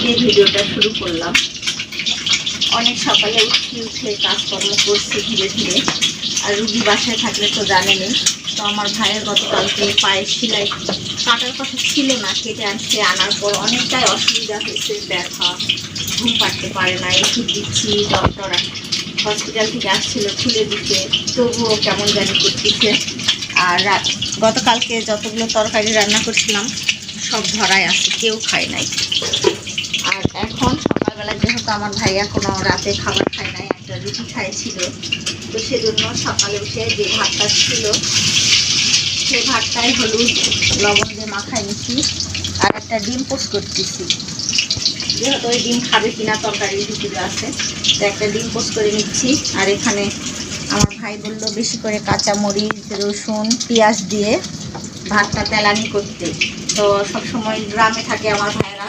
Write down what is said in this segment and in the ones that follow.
দিয়ে ভিডিওটা শুরু করলাম। অনেক সকালে উঠে উঠে কাজকর্ম করছি ধীরে ধীরে। আর রুগী বাসায় থাকলে তো জানেনই, তো আমার ভাইয়ের গতকালকে পায়ে সেলাই কাটার কথা ছিল না, কেটে আনছে, আনার পর অনেকটাই অসুবিধা হয়েছে, ব্যথা, ঘুম পাড়তে পারে না, ওষুধ দিচ্ছি ডক্টর হসপিটাল থেকে আসছিল, খুলে দিতে, তবুও কেমন জানি করতেছে। আর গতকালকে যতগুলো তরকারি রান্না করছিলাম, সব ধরায় আছে, কেউ খায় নাই। এখন সকালবেলা যেহেতু আমার ভাইয়া কোনো রাতে খাবার খায় নাই, একটা রুটি খাইছিল, তো সেজন্য সকালে উঠে যে ভাতটা ছিল সেই ভাতটাই হলুদ লবণ দিয়ে মাখাই নিচ্ছি আর একটা ডিম পোস্ট করতেছি। যেহেতু ওই ডিম খাবে কিনা তরকারি ভিতরে আছে, তো একটা ডিম পোস্ট করে নিচ্ছি, আর এখানে আমার ভাই বলল বেশি করে কাঁচা মরিচ রসুন, পেঁয়াজ দিয়ে ভাতটা তেলানি করতে। তো সবসময় গ্রামে থাকে আমার ভাইয়েরা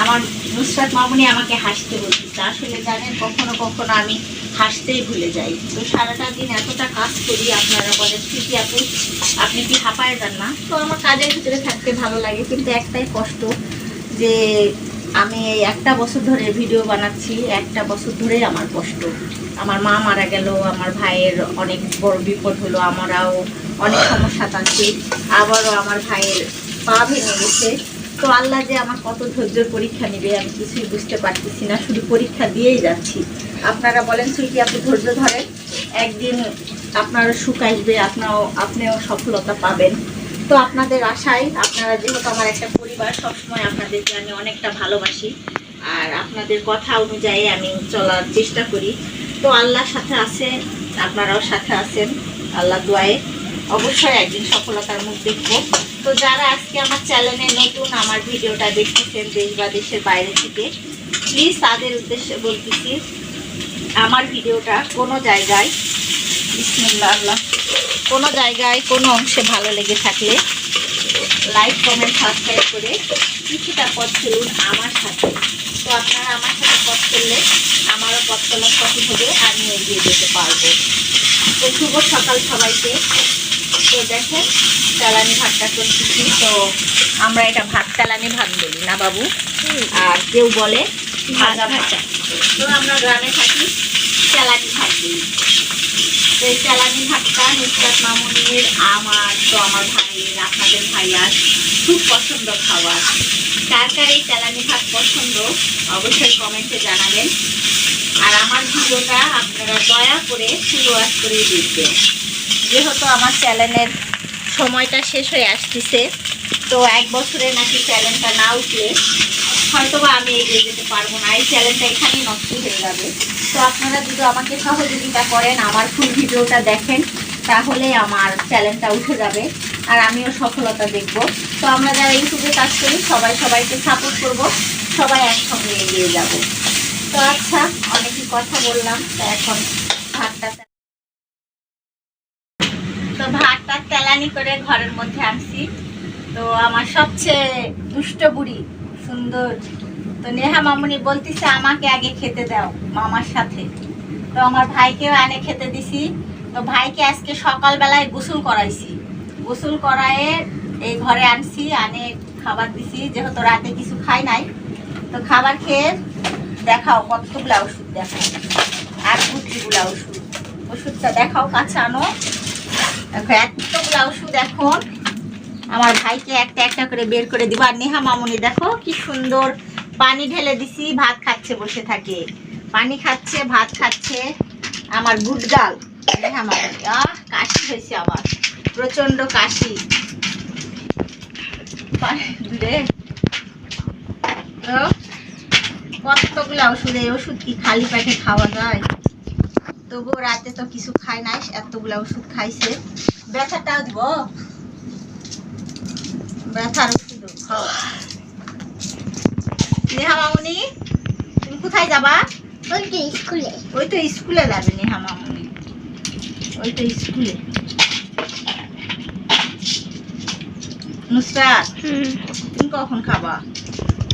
আমার নুসরাত মামুনি আমাকে হাসতে বলতেছে আসলে জানেন, কখনো কখনো আমি হাসতেই ভুলে যাই। তো সারাটা দিন এতটা কাজ করি, আপনারা বলেন স্মৃতি আপু? আপনি কি হাঁপায় যান না? তো আমার কাজের ভিতরে থাকতে ভালো লাগে, কিন্তু একটাই কষ্ট যে আমি এই একটা বছর ধরে ভিডিও বানাচ্ছি, একটা বছর ধরে আমার কষ্ট। আমার মা মারা গেল, আমার ভাইয়ের অনেক বড় বিপদ হলো, আমরাও অনেক সমস্যা থাকছি, আবারও আমার ভাইয়ের পা ভেঙে গেছে। তো আল্লাহ যে আমার কত ধৈর্যের পরীক্ষা নেবে, আমি কিছুই বুঝতে পারতেছি না, শুধু পরীক্ষা দিয়েই যাচ্ছি। আপনারা বলেন সুইটি আপনি ধৈর্য ধরেন। একদিন আপনার সুখ আসবে, আপনাও, আপনিও সফলতা পাবেন। তো আপনাদের আশায়, আপনারা যেহেতু আমার একটা পরিবার, সবসময় আপনাদেরকে আমি অনেকটা ভালোবাসি। আর আপনাদের কথা অনুযায়ী আমি চলার চেষ্টা করি। তো আল্লাহর সাথে আছে আপনারাও সাথে আছেন, আল্লাহ দোয়ায়ে। অবশ্যই একদিন সফলতার মুখ দেখব। তো যারা আজকে আমার চ্যানেলে নতুন আমার ভিডিওটা দেখতেছেন দেশ বা দেশের বাইরে থেকে প্লিজ তাদের উদ্দেশ্যে বলতেছি, আমার ভিডিওটা কোনো জায়গায়, বিসমিল্লাহ কোনো জায়গায়, কোনো অংশে ভালো লেগে থাকলে লাইক কমেন্ট সাবস্ক্রাইব করে কিছুটা পথ চলুন আমার সাথে। তো আপনারা আমার সাথে পথ চললে আমারও পথ চলার পথই হবে আমি এগিয়ে যেতে পারব। তো শুভ সকাল সবাইকে। তো দেখেন তেলানি ভাতটা করতেছি। তো আমরা এটা ভাত তেলানি ভাত বলি না বাবু? আর কেউ বলে ভাজা ভাজা। তো আমরা গ্রামে থাকি তেলানি ভাত বলি তো এই তেলানি ভাতটা নুসরাত মামুনির আমার তো আমার ভাইয়ের আপনাদের ভাইয়ার খুব পছন্দ খাবার। কার কার এই তেলানি ভাত পছন্দ অবশ্যই কমেন্টে জানাবেন। আর আমার ভিডিওটা আপনারা দয়া করে ওয়াচ করে দেখবেন। যেহেতু আমার চ্যানেলের সময়টা শেষ হয়ে আসতেছে, তো এক বছরে নাকি চ্যানেলটা না উঠলে হয়তো বা আমি এগিয়ে যেতে পারব না। এই চ্যানেলটা এখানেই নষ্ট হয়ে যাবে। তো আপনারা যদি আমাকে সহযোগিতা করেন, আমার ফুল ভিডিওটা দেখেন, তাহলে আমার চ্যানেলটা উঠে যাবে আর আমিও সফলতা দেখব। তো আমরা যারা ইউটিউবে কাজ করি, সবাই সবাইকে সাপোর্ট করব, সবাই একসঙ্গে এগিয়ে যাব। তো আচ্ছা অনেকই কথা বললাম, তো এখন তো ভাতটা তেলানি করে ঘরের মধ্যে আনছি। তো আমার সবচেয়ে দুষ্ট বুড়ি, সুন্দর। তো নেহা মামুনি বলতেছে, আমাকে আগে খেতে দাও মামার সাথে। তো আমার ভাইকেও আনে খেতে দিছি। তো ভাইকে আজকে সকালবেলায় গোসল করাইছি। গোসল করায়ে এই ঘরে আনছি, আনে খাবার দিছি, যেহেতু রাতে কিছু খাই নাই। তো খাবার খেয়ে দেখাও, কতগুলা ওষুধ দেখাও। আর গুটিগুলা ওষুধ। ওষুধটা দেখাও, কাছে আনো। দেখো এতগুলা ওষুধ এখন আমার ভাইকে একটা একটা করে বের করে দিব। আর নেহা মামুনি, দেখো কি সুন্দর পানি ঢেলে দিছি, ভাত খাচ্ছে, বসে থাকে। পানি খাচ্ছে, ভাত খাচ্ছে। আমার গুড গার্ল নেহা মামুনি, আহ, কাশি হয়েছে আবার। প্রচণ্ড কাশি। তো ওষুধ এই ওষুধ কি খালি পেটে খাওয়া যায়? তবুও রাতে তো কিছু খায় নাই এতগুলা ওষুধ খাইছে। ব্যথাটাও দিব। ব্যথার ওষুধ নেহা মামুনি তুমি কোথায় যাবা? ওই তো স্কুলে। ওই তো স্কুলে যাবে নেহা মামুনি। ওই তো স্কুলে। নুসরাত তুমি কখন খাবা?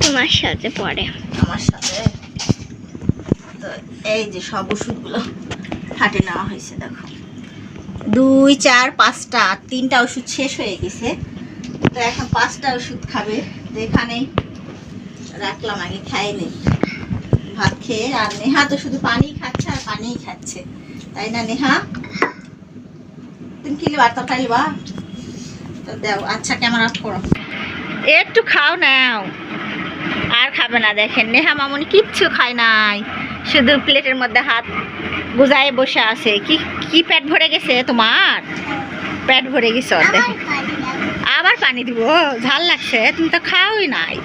তোমার সাথে পড়ে আমার সাথে? তো এই যে সব ওষুধগুলো। হাটে নেওয়া হয়েছে, দেখো। দুই, চার, পাঁচটা, তিনটা ওষুধ শেষ হয়ে গেছে। তো এখন পাঁচটা ওষুধ খাবে। তো এখানেই রাখলাম, আগে খাই নেই। ভাত খেয়ে, আর নেহা তো শুধু পানি খাচ্ছে আর পানিই খাচ্ছে। তাই না, নেহা? তুমি কি লিবা তরকারি লিবা তো দাও আচ্ছা ক্যামেরা অফ করো। একটু খাও নাও। আর খাবে না, দেখেন, নেহা মামুনি কিচ্ছু খায় নাই। শুধু প্লেটের মধ্যে হাত গুজায় বসে আছে। কি কি পেট ভরে গেছে তোমার? পেট ভরে গেছে আবার পানি দিব? ঝাল লাগছে। তুমি তো খাওই নাই।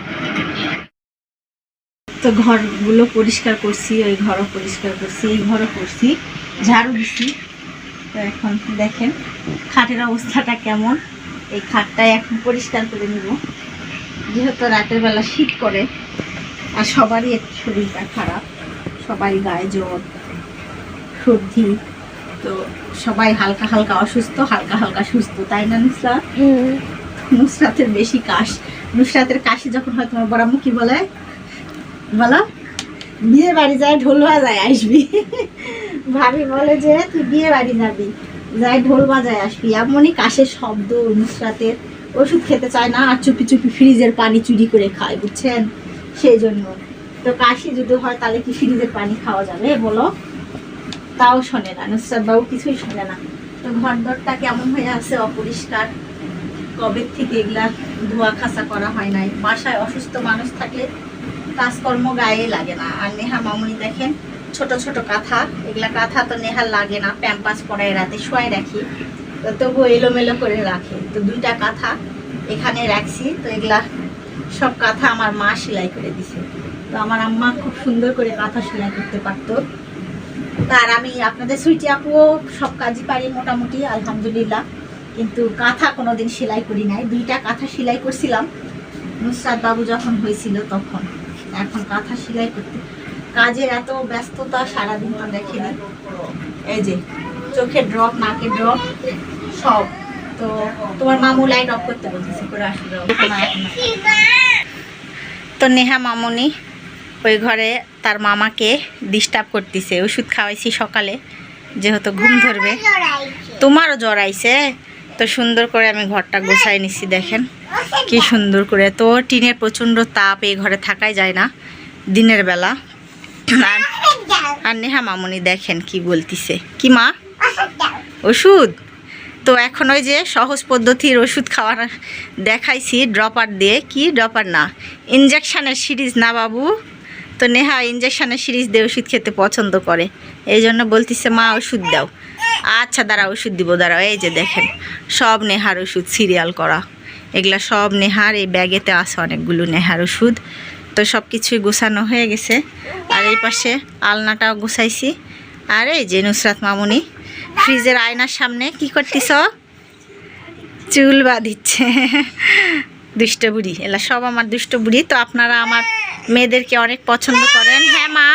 তো ঘরগুলো পরিষ্কার করছি ওই ঘরও পরিষ্কার করছি এই ঘরও করছি। ঝাড়ু দিছি। তো এখন দেখেন খাটের অবস্থাটা কেমন? এই খাটটাই এখন পরিষ্কার করে নিব। যেহেতু রাতের বেলা শীত করে আর সবারই একটু শরীরটা খারাপ সবারই গায়ে জ্বর। সর্দি তো সবাই হালকা হালকা অসুস্থ হালকা হালকা সুস্থ তাই না নুসরাত? নুসরাতের বেশি কাশ। নুসরাতের কাশি যখন হয় তোমার বড়াম্মু কি বলে বলো? বিয়ে বাড়ি যায় ঢোল বাজায় আসবি। ভাবি বলে যে তুই বিয়ে বাড়ি যাবি যাই ঢোল বাজায় আসবি। এমনই কাশের শব্দ নুসরাতের। ওষুধ খেতে চায় না আর চুপি চুপি ফ্রিজের পানি চুরি করে খায় বুঝছেন? সেই জন্য। তো কাশি যদি হয় তাহলে কি ফ্রিজের পানি খাওয়া যাবে? বলো। তাও শোনে না নুসরাত বাবু কিছুই শোনে না। তো ঘর দরটা কেমন হয়ে আছে? অপরিষ্কার। কবে থেকে এগুলা ধোয়া খাসা করা হয় নাই? বাসায় অসুস্থ মানুষ থাকলে কাজকর্ম গায়ে লাগে না। আর নেহা মামুনি দেখেন, ছোট ছোট কাঁথা। এগুলা কাঁথা তো নেহার লাগে না, প্যাম্পাস পরায় রাতে শোয়াই রাখি। তো তবুও এলোমেলো করে রাখে। তো দুইটা কাঁথা এখানে রাখছি। তো এগুলা সব কাঁথা আমার মা সেলাই করে দিছে। তো আমার আম্মা খুব সুন্দর করে কাঁথা সেলাই করতে পারতো। আর আমি আপনাদের সুইটি আপুও সব কাজই পারি মোটামুটি আলহামদুলিল্লাহ। কিন্তু কাঁথা কোনোদিন সেলাই করি নাই। দুইটা কাঁথা সেলাই করছিলাম। নুসরাত বাবু যখন হয়েছিল তখন। এখন কাঁথা সেলাই করতে কাজের এত ব্যস্ততা সারাদিন তো দেখেনি। এই যে চোখের ড্রপ নাকের ড্রপ সব। তো তোমার মামু লাইট অফ করতে বলতেছে করে আসলে তো নেহা মামুনি ওই ঘরে তার মামাকে ডিস্টার্ব করতেছে। ওষুধ খাওয়াইছি সকালে, যেহেতু ঘুম ধরবে। তোমারও জ্বর আইছে? তো সুন্দর করে আমি ঘরটা গোছাই নিছি, দেখেন। কি সুন্দর করে। তো টিনের প্রচণ্ড তাপ এই ঘরে থাকাই যায় না, দিনের বেলা। আর নেহা মামুনি দেখেন কি বলতিছে। কি মা? ওষুধ? তো এখন ওই যে সহজ পদ্ধতির ওষুধ খাওয়ার দেখাইছি ড্রপার দিয়ে। কি ড্রপার না? ইঞ্জেকশানের সিরিজ না বাবু? তো নেহা ইঞ্জেকশানের সিরিজ দিয়ে ওষুধ খেতে পছন্দ করে। এই জন্য বলতিছে, মা, ওষুধ দাও। আচ্ছা দাঁড়া ওষুধ দিব, দাঁড়াও। এই যে দেখেন, সব নেহার ওষুধ, সিরিয়াল করা। এগুলা সব নেহার, এই ব্যাগেতে আছে অনেকগুলো নেহার ওষুধ। তো সব কিছুই গোছানো হয়ে গেছে। আর এই পাশে আলনাটাও গোছাইছি। আর এই যে নুসরাত মামুনি, ফ্রিজের আয়নার সামনে কি করতিস? চুল বাঁধিচ্ছে। দুষ্ট বুড়ি এলা সব আমার দুষ্ট বুড়ি তো আপনারা আমার মেয়েদেরকে অনেক পছন্দ করেন। হ্যাঁ মা?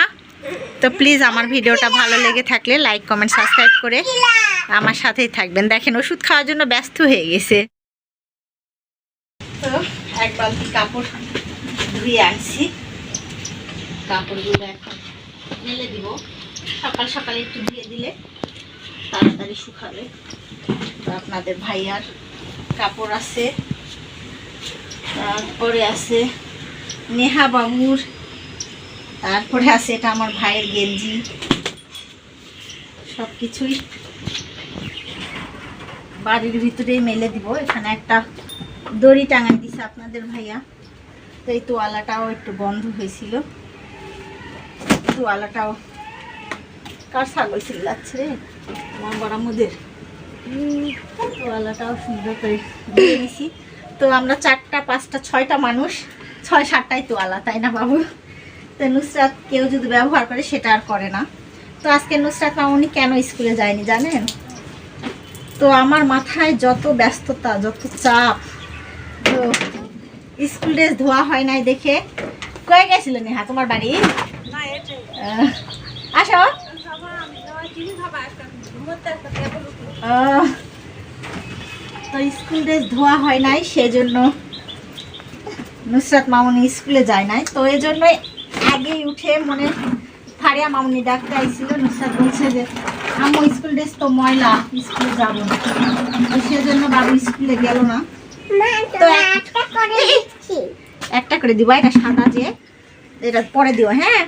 তো প্লিজ আমার ভিডিওটা ভালো লেগে থাকলে লাইক কমেন্ট সাবস্ক্রাইব করে আমার সাথেই থাকবেন। দেখেন, ওষুধ খাওয়ার জন্য ব্যস্ত হয়ে গেছে। তো কাপড় ধুয়ে কাপড়গুলো এখন সকাল একটু দিলে তাড়াতাড়ি তো আপনাদের ভাইয়ার কাপড় আছে তারপরে আছে। নেহা বাবুর। তারপরে আছে এটা আমার ভাইয়ের গেঞ্জি। সব কিছুই বাড়ির ভিতরেই মেলে দিব। এখানে একটা দড়ি টাঙাই দিছে আপনাদের ভাইয়া। তো এই তোয়ালাটাও একটু বন্ধ হয়েছিল। তোয়ালাটাও কার ছাগল চিল্লাচ্ছে রে? আমার বড়ামুদের। তোয়ালাটাও সুন্দর করে দিয়ে নিছি। তো আমরা চারটা, পাঁচটা, ছয়টা মানুষ ছয় সাতটাই তোয়ালা তাই না বাবু? তো নুসরাত কেউ যদি ব্যবহার করে সেটা আর করে না। তো আজকে নুসরাত মামুনি কেন স্কুলে যায়নি জানেন? তো আমার মাথায় যত ব্যস্ততা যত চাপ তো স্কুল ড্রেস ধোয়া হয় নাই দেখে কয়ে গেছিল নেহা তোমার বাড়ি? আসো। তো স্কুল ড্রেস ধোয়া হয় নাই সেজন্য নুসরাত মামুনি স্কুলে যায় নাই। তো এই জন্যই আগেই উঠে মনে ফারিয়া মামুনি ডাকতে আইছিল। নুসরাত বলছে যে আম্মু স্কুল ড্রেস তো ময়লা স্কুলে যাব না। তো সেজন্য বাবু স্কুলে গেল না। তো এক- একটা করে দিবা এটা সাদা যে এটা পরে দিও হ্যাঁ?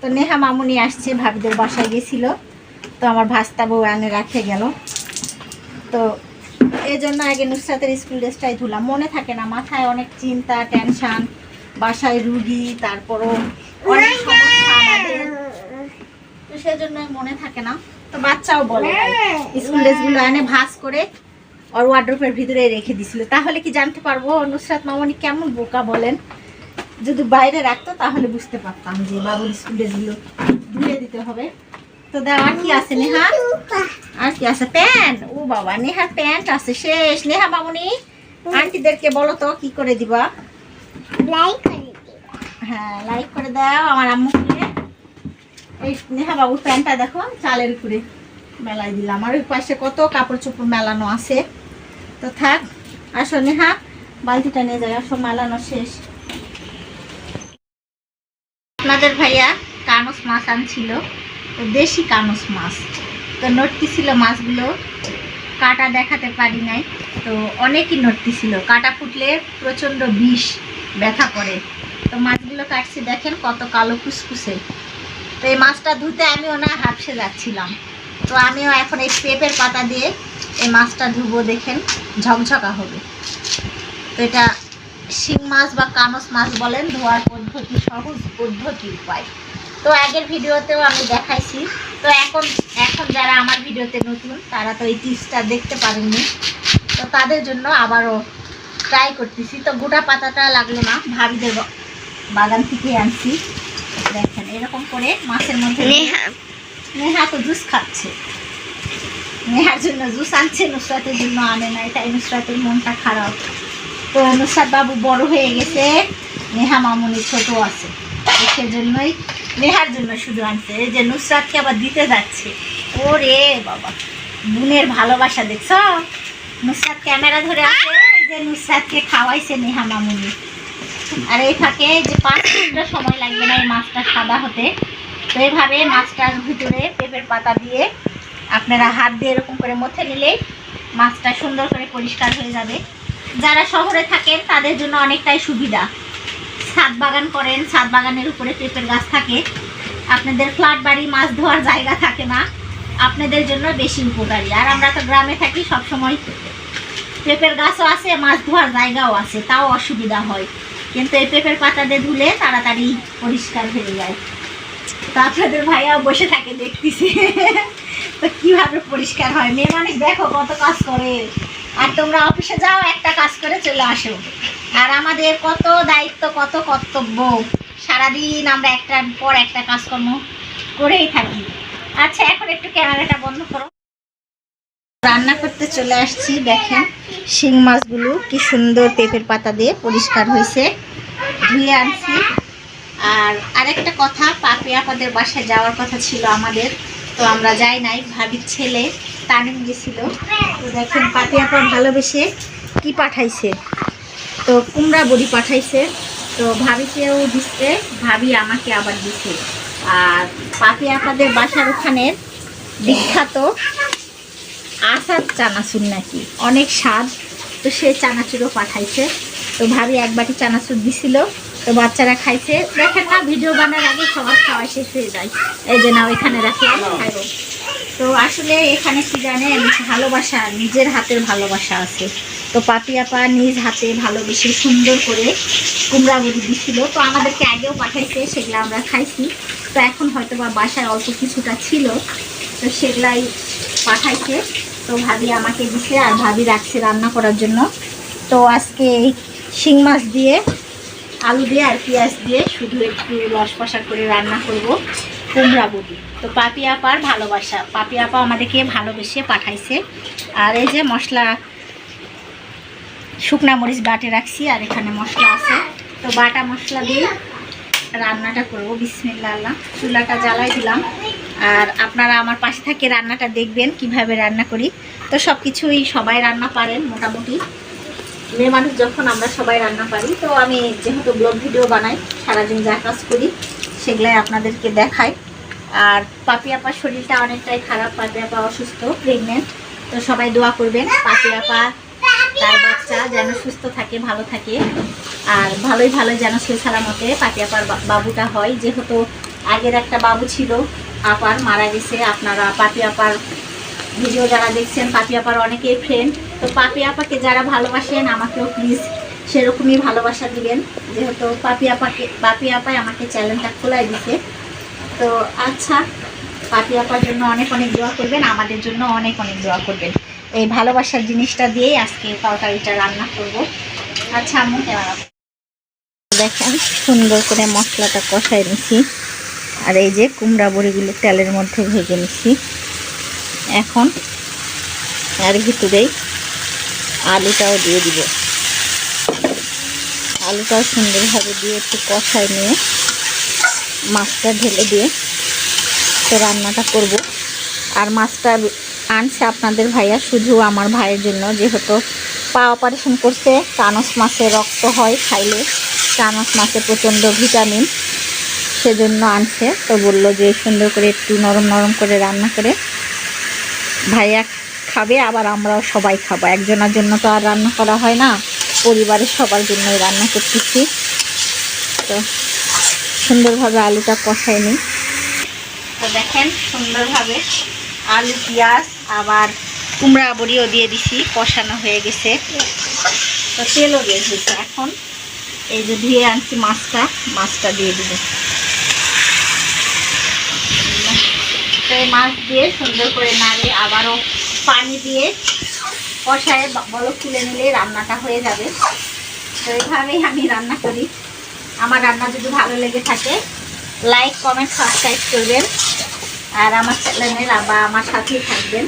তো নেহা মামুনি আসছে ভাবিদের বাসায় গেছিল। তো আমার ভাস্তা বউ আনে রাখে গেল। তো এই জন্য আগে নুসরাতের স্কুল ড্রেসটাই ধুলাম মনে থাকে না, মাথায় অনেক চিন্তা টেনশন বাসায় রুগী, তারপরও অনেক সমস্যা তো সেজন্য মনে থাকে না। তো বাচ্চাও বলে স্কুল ড্রেসগুলো এনে ভাস করে ওর ওয়ার্ড্রোপের ভিতরে রেখে দিছিল। তাহলে কি জানতে পারব, নুসরাত মামনি কেমন বোকা বলেন? যদি বাইরে রাখতো তাহলে বুঝতে পারতাম যে বাবুর স্কুল ড্রেসগুলো ধুয়ে দিতে হবে। তো দেখ আর কি আছে নেহা? আর কি আছে? প্যান্ট। ও বাবা নেহার প্যান্ট আছে শেষ। নেহা মামনি আন্টিদেরকে বলো তো কি করে দিবা? লাইক হ্যাঁ লাইক করে দাও আমার আম্মুকে। এই নেহা বাবুর প্যান্টটা দেখো চালের উপরে মেলাই দিলাম। আর ওই পাশে কত কাপড় চোপড় মেলানো আছে। তো থাক আসো নেহা বালতিটা নিয়ে যাই আসো মেলানো শেষ। আপনাদের ভাইয়া কানস মাছ আনছিল। দেশি কানস মাছ। তো নটতি ছিল মাছগুলো, কাটা দেখাতে পারি নাই। তো অনেকই নটতি ছিল কাটা ফুটলে প্রচণ্ড বিষ, ব্যথা করে। তো মাছগুলো কাটছি, দেখেন কত কালো কুসকুসে। তো এই মাছটা ধুতে আমি না হাফসে যাচ্ছিলাম। তো আমিও এখন এই পেঁপের পাতা দিয়ে এই মাছটা ধুবো, দেখেন ঝকঝকা হবে। তো এটা শিং মাছ বা কানস মাছ বলেন, ধোয়ার পদ্ধতি, সহজ পদ্ধতি উপায়। তো আগের ভিডিওতেও আমি দেখাইছি। তো এখন এখন যারা আমার ভিডিওতে নতুন তারা তো এই টিপসটা দেখতে পারেননি। তো তাদের জন্য আবারও ট্রাই করতেছি। তো গোটা পাতাটা লাগল না ভাবিদের বা- বাগান থেকে আনছি। দেখেন এরকম করে মাছের মধ্যে নেহা। নেহা তো জুস খাচ্ছে। নেহার জন্য জুস আনছে নুসরাতের জন্য আনে নাই তাই নুসরাতের মনটা খারাপ। তো নুসরাত বাবু বড় হয়ে গেছে নেহা মামুনি ছোট আছে। সেজন্যই নেহার জন্য শুধু আনছে। যে নুসরাতকে আবার দিতে যাচ্ছে। ওরে বাবা। বোনের ভালোবাসা, দেখছ? নুসরাত ক্যামেরা ধরে আছে। যে নুসরাতকে খাওয়াইছে নেহা মামুনি। আর এই ফাঁকে যে পাঁচ মিনিটও সময় লাগবে না এই মাছটা সাদা হতে। তো এইভাবে মাছটার ভিতরে পেঁপের পাতা দিয়ে আপনারা হাত দিয়ে এরকম করে মথে নিলেই মাছটা সুন্দর করে পরিষ্কার হয়ে যাবে। যারা শহরে থাকেন, তাদের জন্য অনেকটাই সুবিধা। ছাদ বাগান করেন, ছাদ বাগানের উপরে পেঁপের গাছ থাকে। আপনাদের ফ্ল্যাট বাড়ি, মাছ ধোয়ার জায়গা থাকে না। আপনাদের জন্য বেশি উপকারী। আর আমরা তো গ্রামে থাকি, সবসময় পেঁপের গাছও আছে, মাছ ধোয়ার জায়গাও আছে, তাও অসুবিধা হয়। কিন্তু এই পেঁপের পাতা দিয়ে ধুলে তাড়াতাড়ি পরিষ্কার হয়ে যায়। তো আপনাদের ভাইয়া বসে থাকে দেখতেছি। তো কীভাবে পরিষ্কার হয়? মেয়ে মানুষ দেখো কত কাজ করে। আর তোমরা অফিসে যাও, একটা কাজ করে চলে আসো। আর আমাদের কত দায়িত্ব, কত কর্তব্য। সারাদিন আমরা একটার পর একটা কাজকর্ম করেই থাকি। আচ্ছা এখন একটু ক্যামেরাটা বন্ধ করো। রান্না করতে চলে আসছি, দেখেন শিং মাছগুলো কি সুন্দর পেঁপের পাতা দিয়ে পরিষ্কার হয়েছে। ধুয়ে আনছি। আর আরেকটা কথা, পাপি আপাদের বাসায় যাওয়ার কথা ছিল আমাদের, তো আমরা যাই নাই। ভাবির ছেলে তামিম গেছিল। তো দেখেন পাপি আপা ভালোবেসে কি পাঠাইছে। তো কুমড়া বড়ি পাঠাইছে। তো ভাবিকেও দিচ্ছে ভাবি আমাকে আবার দিছে। আর পাপি আপাদের বাসার ওখানের বিখ্যাত আসার চানাচুর নাকি, অনেক স্বাদ। তো সে চানাচুরও পাঠাইছে। তো ভাবি এক বাটি চানাচুর দিছিল। তো বাচ্চারা খাইছে। দেখেন না ভিডিও বানার আগে সবার খাওয়া শেষ হয়ে যায়। এই যে নাও এখানে রাখলাম খাইবো। তো আসলে এখানে কি জানেন ভালোবাসা নিজের হাতের ভালোবাসা আছে। তো পাপি আপা নিজ হাতে ভালোবেসে সুন্দর করে কুমড়া বড়ি দিছিল। তো আমাদেরকে আগেও পাঠাইছে সেগুলো আমরা খাইছি। তো এখন হয়তো বা বাসায় অল্প কিছুটা ছিল তো সেগুলাই পাঠাইছে। তো ভাবি আমাকে দিছে আর ভাবি রাখছে রান্না করার জন্য। তো আজকে এই শিং মাছ দিয়ে আলু দিয়ে আর পেঁয়াজ দিয়ে শুধু একটু রসপসা করে রান্না করব কুমড়া বড়ি তো পাপি আপার ভালোবাসা। পাপি আপা আমাদেরকে ভালোবেসে পাঠাইছে। আর এই যে মশলা, শুকনা মরিচ বাটে রাখছি আর এখানে মশলা আছে। তো বাটা মশলা দিয়ে রান্নাটা করব। বিসমিল্লা আল্লাহ চুলাটা জ্বালাই দিলাম। আর আপনারা আমার পাশে থেকে রান্নাটা দেখবেন, কীভাবে রান্না করি। তো সব কিছুই সবাই রান্না পারেন মোটামুটি। মেয়ে মানুষ যখন আমরা সবাই রান্না পারি, তো আমি যেহেতু ব্লগ ভিডিও বানাই, সারাদিন যা কাজ করি, সেগুলাই আপনাদেরকে দেখাই। আর পাপি আপার শরীরটা অনেকটাই খারাপ, পাপি আপা অসুস্থ প্রেগনেন্ট তো সবাই দোয়া করবেন, পাপি আপা, তার বাচ্চা যেন সুস্থ থাকে, ভালো থাকে। আর ভালোই ভালো যেন সে সালামতে পাপি আপার বাবুটা হয়। যেহেতু আগের একটা বাবু ছিল, আপার মারা গেছে। আপনারা পাপি আপার ভিডিও যারা দেখছেন, পাপি আপার অনেকেই ফ্রেন্ড তো পাপি আপাকে যারা ভালোবাসেন, আমাকেও প্লিজ সেরকমই ভালোবাসা দিবেন। যেহেতু পাপি আপাকে পাপি আপাই আমাকে চ্যানেলটা খোলাই দিছে। তো আচ্ছা পাপি আপার জন্য অনেক অনেক দোয়া করবেন, আমাদের জন্য অনেক অনেক দোয়া করবেন। এই ভালোবাসার জিনিসটা দিয়েই আজকে তরকারিটা রান্না করব। আচ্ছা আমি ক্যামেরা দেখেন, সুন্দর করে মশলাটা কষাই নিছি। আর এই যে কুমড়া বড়িগুলো তেলের মধ্যে ভেজে নিছি। এখন এর ভিতরেই আলুটাও দিয়ে দিব। আলুটাও সুন্দরভাবে দিয়ে একটু কষাই নিয়ে মাছটা ঢেলে দিয়ে তো রান্নাটা করব। আর মাছটা আনছে আপনাদের ভাইয়া, শুধু আমার ভাইয়ের জন্য। যেহেতু পা অপারেশন করছে কানস মাছে রক্ত হয় খাইলে। কানস মাছে প্রচণ্ড ভিটামিন সেজন্য আনছে। তো বলল যে সুন্দর করে একটু নরম নরম করে রান্না করে। ভাইয়া খাবে, আবার আমরাও সবাই খাব। একজনের জন্য তো আর রান্না করা হয় না, পরিবারের সবার জন্যই রান্না করতেছি। তো সুন্দরভাবে আলুটা কষাই নিই। তো দেখেন, সুন্দরভাবে আলু, পেঁয়াজ, আবার কুমড়া বড়িও দিয়ে দিছি, কষানো হয়ে গেছে। তো তেলও বের এখন। এই যে ধুয়ে আনছি মাছটা মাছটা দিয়ে দিব। তো মাছ দিয়ে সুন্দর করে নাড়ে, আবারও পানি দিয়ে কষায় বলক তুলে নিলে রান্নাটা হয়ে যাবে। তো এইভাবেই আমি রান্না করি। আমার রান্না যদি ভালো লেগে থাকে লাইক কমেন্ট সাবস্ক্রাইব করবেন। আর আমার চ্যানেলের বা আমার সাথেই থাকবেন।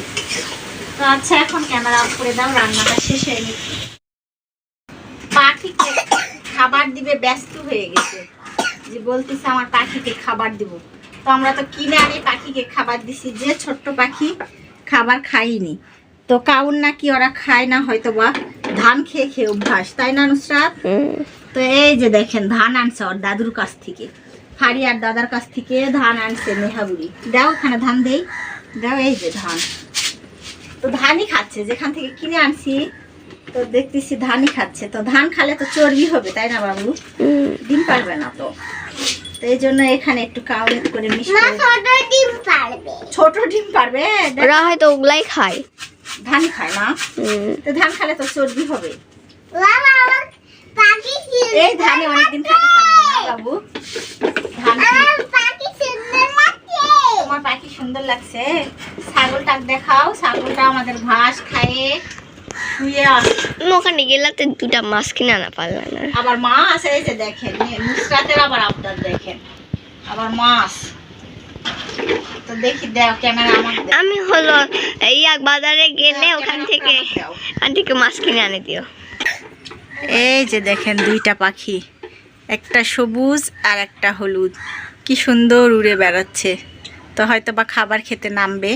তো আচ্ছা এখন ক্যামেরা অফ করে দাও, রান্নাটা শেষ হয়ে গেছে। পাখিকে খাবার দিবে, ব্যস্ত হয়ে গেছে। যে বলতেছে, আমার পাখিকে খাবার দিব। তো আমরা তো কিনে আনি, পাখিকে খাবার দিছি। যে ছোট্ট পাখি খাবার খাইনি। তো কাউন নাকি ওরা খায় না হয়তো বা ধান খেয়ে খেয়ে অভ্যাস তাই না নুসরাত? তো এই যে দেখেন ধান আনছে ওর দাদুর কাছ থেকে। ফাড়ি আর দাদার কাছ থেকে ধান আনছে নেহাবুড়ি। দাও ওখানে ধান দেই। দাও এই যে ধান। তো ধানই খাচ্ছে যেখান থেকে কিনে আনছি তো দেখতেছি ধানই খাচ্ছে। তো ধান খালে তো চর্বি হবে তাই না বাবু? ডিম পারবে না তো। তো এই জন্য এখানে একটু কাউলেট করে মিশিয়ে ছোট ডিম পারবে। দেখ, ওরা হয়তো ওগুলাই খায়। ধানই খায় না তো ধান খালে তো চর্বি হবে। এই ধানে অনেকদিন খেতে পারবে না বাবু। ধান তোমার পাখি সুন্দর লাগছে। ছাগলটা দেখাও ছাগলটা আমাদের ঘাস খায়ে। শুয়ে আছে ওখানে গেলে তো দুটা মাছ কিনে আনা পারলাম না। আবার মাছ এই যে দেখেন নুসরাতের আবার আপনার দেখেন। আবার মাছ। তো দেখি দাও ক্যামেরা আমার আমি হলো এই এক বাজারে গেলে ওখান থেকে ওখান থেকে মাছ কিনে আনে দিও। এই যে দেখেন দুইটা পাখি একটা সবুজ আর একটা হলুদ। কি সুন্দর উড়ে বেড়াচ্ছে। তো হয়তো বা খাবার খেতে নামবে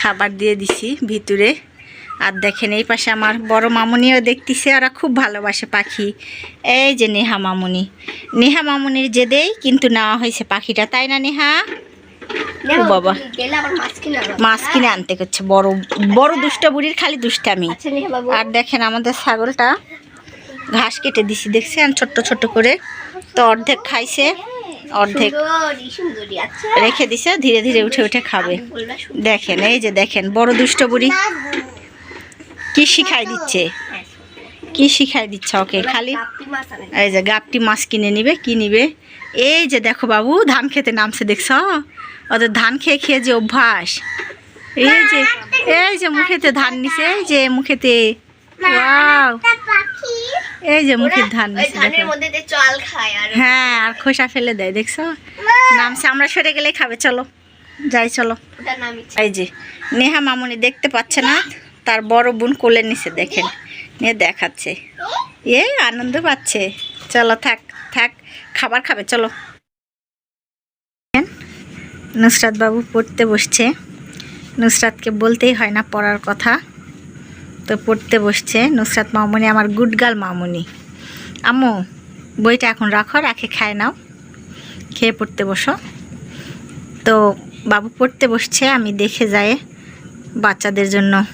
খাবার দিয়ে দিছি ভিতরে। আর দেখেন এই পাশে আমার বড় মামুনিও দেখতেছে ওরা খুব ভালোবাসে পাখি। এই যে নেহা মামুনি। নেহা মামুনির যে দেই কিন্তু নেওয়া হয়েছে পাখিটা তাই না নেহা? ও বাবা। মাছ কিনে কিনে আনতে করছে বড় বড় দুষ্ট বুড়ির খালি দুষ্টামি। আচ্ছা আর দেখেন আমাদের ছাগলটা ঘাস কেটে দিছি দেখছেন? ছোট্ট ছোট্ট করে। তো অর্ধেক খাইছে অর্ধেক আচ্ছা। রেখে দিছে ধীরে ধীরে উঠে উঠে খাবে। দেখেন এই যে দেখেন বড় দুষ্ট বুড়ি। কি শিখাই দিচ্ছে? কি শিখাই দিচ্ছে ওকে খালি? এই যে গাপটি মাছ কিনে নিবে কি নিবে? এই যে দেখো বাবু ধান খেতে নামছে দেখছ? ওদের ধান খেয়ে খেয়ে যে অভ্যাস। এই যে এই যে মুখেতে ধান নিছে এই যে মুখেতে। এই যে মুখের ধান হ্যাঁ আর খোসা ফেলে দেয় দেখছ? নামছে আমরা সরে গেলে খাবে চলো। যাই চলো। এই যে নেহা মামুনি দেখতে পাচ্ছে না? তার বড় বোন কোলে নিছে, দেখেন। নিয়ে দেখাচ্ছে। এ, আনন্দ পাচ্ছে। চলো, থাক থাক, খাবার খাবে, চলো। নুসরাত বাবু পড়তে বসছে। নুসরাতকে বলতেই হয় না পড়ার কথা। তো পড়তে বসছে। নুসরাত মামুনি, আমার গুড গার্ল মামুনি। আম্মু, বইটা এখন রাখো, রাখে খায় নাও। খেয়ে পড়তে বসো। তো বাবু পড়তে বসছে, আমি দেখে যায় বাচ্চাদের জন্য।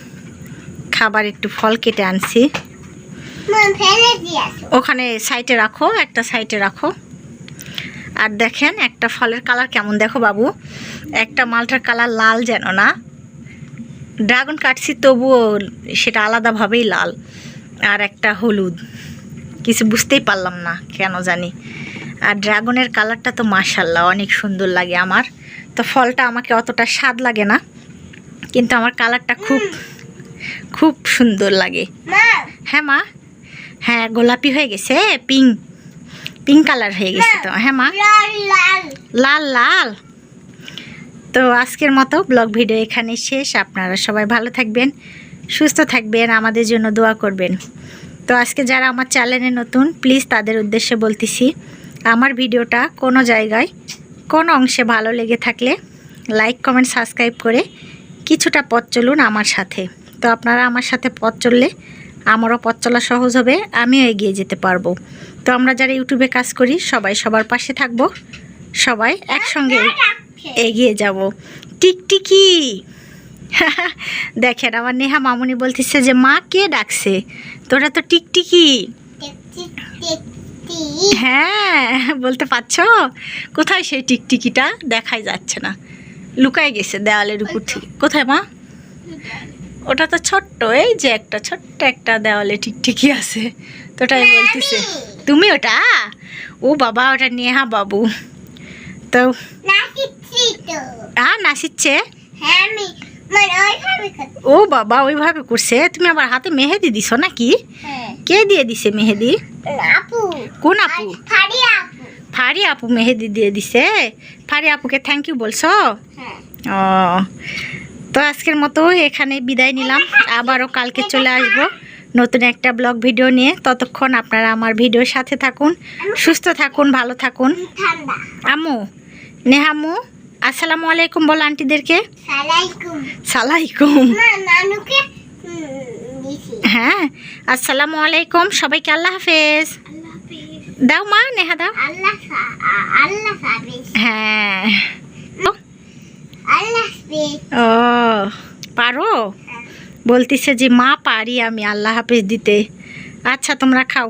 খাবার একটু ফল কেটে আনছি। ওখানে সাইডে রাখো একটা সাইডে রাখো। আর দেখেন একটা ফলের কালার কেমন দেখো বাবু। একটা মালটার কালার লাল যেন না। ড্রাগন কাটছি তবুও সেটা আলাদাভাবেই লাল। আর একটা হলুদ। কিছু বুঝতেই পারলাম না কেন জানি। আর ড্রাগনের কালারটা তো মাশাল্লাহ অনেক সুন্দর লাগে আমার। তো ফলটা আমাকে অতটা স্বাদ লাগে না। কিন্তু আমার কালারটা খুব খুব সুন্দর লাগে। হ্যাঁ মা? হ্যাঁ গোলাপি হয়ে গেছে পিঙ্ক। পিঙ্ক কালার হয়ে গেছে তো। হ্যাঁ মা? লাল লাল। তো আজকের মতো ব্লগ ভিডিও এখানে শেষ। আপনারা সবাই ভালো থাকবেন সুস্থ থাকবেন আমাদের জন্য দোয়া করবেন। তো আজকে যারা আমার চ্যানেলে নতুন প্লিজ তাদের উদ্দেশ্যে বলতেছি আমার ভিডিওটা কোনো জায়গায় কোনো অংশে ভালো লেগে থাকলে লাইক কমেন্ট সাবস্ক্রাইব করে কিছুটা পথ চলুন আমার সাথে। তো আপনারা আমার সাথে পথ চললে আমারও পথ চলা সহজ হবে, আমিও এগিয়ে যেতে পারব। তো আমরা যারা ইউটিউবে কাজ করি, সবাই সবার পাশে থাকব, সবাই একসঙ্গে এগিয়ে যাব। টিকটিকি দেখেন, আমার নেহা মামুনি বলতেছে যে, মা, কে ডাকছে? তোরা তো টিকটিকি টেকটি টেকটি হ্যাঁ বলতে পারছ? কোথায় সেই টিকটিকিটা দেখাই যাচ্ছে না। লুকায় গেছে দেওয়ালের উপর থেকে। কোথায় মা? ওটা তো ছোট্ট এই যে একটা ছোট্ট একটা দেওয়ালে টিকটিকি আছে। তো ওটাই বলতেছে তুমি ওটা? ও বাবা ওটা নিয়ে নেহা বাবু। তো নাচিচ্ছে হ্যাঁ আমি মানে ও বাবা ওইভাবে করছে? তুমি আবার হাতে মেহেদি দিছো নাকি? হ্যাঁ। কে দিয়ে দিছে মেহেদি? আপু। কোন আপু? ফাড়ি আপু। ফারি আপু মেহেদি দিয়ে দিছে। ফারি আপুকে থ্যাংক ইউ বলছো? হ্যাঁ। ও তো আজকের মতো এখানে বিদায় নিলাম। আবারও কালকে চলে আসব নতুন একটা ব্লগ ভিডিও নিয়ে। ততক্ষণ আপনারা আমার ভিডিওর সাথে থাকুন সুস্থ থাকুন ভালো থাকুন। আম্মু নেহামু আসসালামু আলাইকুম বল আন্টিদেরকে। সালাইকুম। হ্যাঁ আসসালামু আলাইকুম সবাইকে আল্লাহ হাফেজ। দাও মা নেহা দাও। আল্লাহ হ্যাঁ। ও পারো? বলতিছে যে মা পারি আমি আল্লাহ হাফিজ দিতে। আচ্ছা তোমরা খাও।